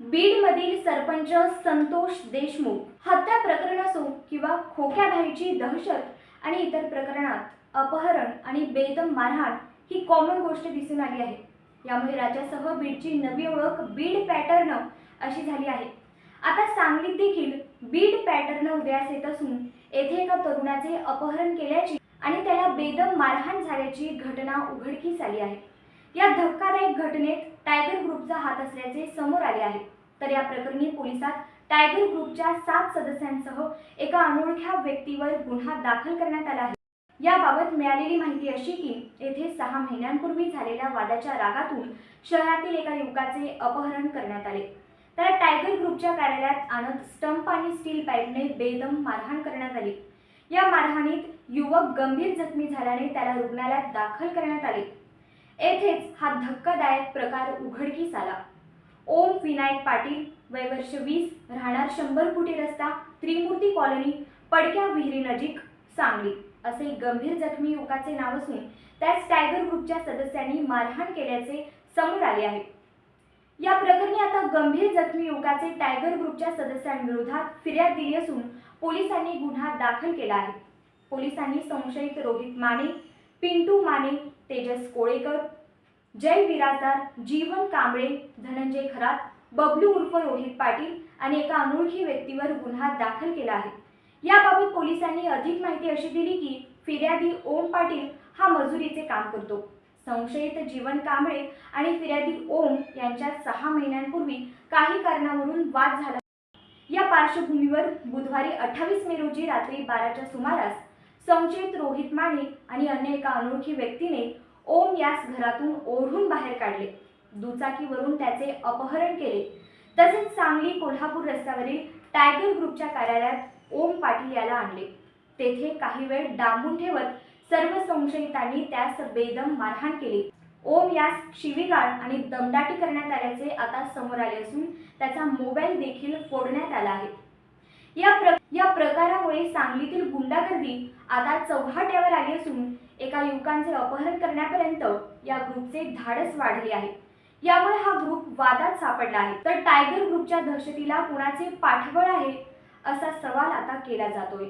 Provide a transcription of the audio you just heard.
बीडमधील सरपंच संतोष देशमुख हत्या प्रकरण असो किंवा खोक्या भाईची दहशत आणि इतर प्रकरणात अपहरण आणि बेदम मारहाण ही कॉमन गोष्ट दिसून आली आहे. यामुळे राज्यासह बीडची नवी ओळख बीड पॅटर्न अशी झाली आहे. आता सांगलीत देखील बीड पॅटर्न उदयास येत असून येथे एका तरुणाचे अपहरण केल्याची आणि त्याला बेदम मारहाण झाल्याची घटना उघडकीस आली आहे. या धक्कादायक घटनेत टायगर ग्रुपचा हात असल्याचे समोर आले आहे. तर या प्रकरणी पोलिसात टायगर ग्रुपच्या सात सदस्यांसह एका अनोळख्या व्यक्तीवर गुन्हा दाखल करण्यात आला आहे. याबाबत मिळालेली माहिती अशी की येथे सहा महिन्यांपूर्वी झालेल्या वादाच्या रागातून शहरातील एका युवकाचे अपहरण करण्यात आले. त्याला टायगर ग्रुपच्या कार्यालयात आणत स्टंप आणि स्टील पाईपने बेदम मारहाण करण्यात आली. या मारहाणीत युवक गंभीर जखमी झाल्याने त्याला रुग्णालयात दाखल करण्यात आले. येथेच हा धक्कादायक प्रकार उघडकीस आला. ओम विनायक पाटील वय वर्ष वीस राहणार शंभर फुटी रस्ता त्रिमूर्ती कॉलनी पडक्या विहिरीनजीक सांगली. असे गंभीर जखमी युवकाचे नाव असून त्यास टायगर ग्रुपच्या सदस्यांनी मारहाण केल्याचे समोर आले आहे. या प्रकरणी आता गंभीर जखमी युवकाचे टायगर ग्रुपच्या सदस्यांविरोधात फिर्याद दिली असून पोलिसांनी गुन्हा दाखल केला आहे. पोलिसांनी संशयित रोहित माने पिंटू माने तेजस कोळेकर. जय बिराजदार जीवन कांबळे धनंजय खरात बबलू उर्फ रोहित पाटील आणि एका अनोळखी व्यक्तीवर गुन्हा दाखल केला आहे. याबाबत पोलिसांनी अधिक माहिती अशी दिली की फिर्यादी ओम पाटील हा मजुरीचे काम करतो. संशयित जीवन कांबळे आणि फिर्यादी ओम यांच्यात सहा महिन्यांपूर्वी काही कारणावरून वाद झाला. या पार्श्वभूमीवर बुधवारी अठ्ठावीस मे रोजी रात्री बाराच्या सुमारास संशयित रोहित माने आणि अन्य एका अनोळखी व्यक्तीने ओम यास घरातून ओढून बाहेर काढले. दुचाकीवरून त्याचे अपहरण केले. तसेच सांगली कोल्हापूर रस्त्यावरील टायगर ग्रुपच्या कार्यालयात ओम पाटील याला आणले. तेथे काही वेळ डांबून ठेवत सर्व संशयितांनी त्यास बेदम मारहाण केली. ओम यास शिवीगाळ आणि दमदाटी करण्यात आल्याचे आता समोर आले असून त्याचा मोबाईल देखील फोडण्यात आला आहे. या प्र प्रकारामुळे सांगलीतील गुंडागर्दी आता चौहाट्यावर आली असून एका युवकांचे अपहरण करण्यापर्यंत या ग्रुपचे धाडस वाढले आहे. यामुळे हा ग्रुप वादात सापडला आहे. तर टायगर ग्रुपच्या दहशतीला कुणाचे पाठबळ आहे असा सवाल आता केला जातोय.